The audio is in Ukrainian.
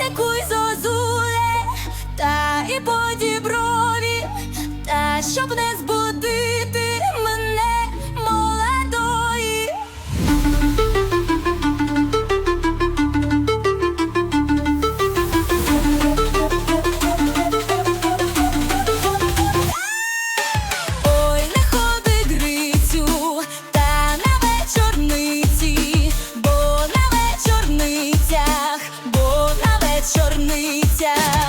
не куй зозуле, та і подіброві, та щоб down.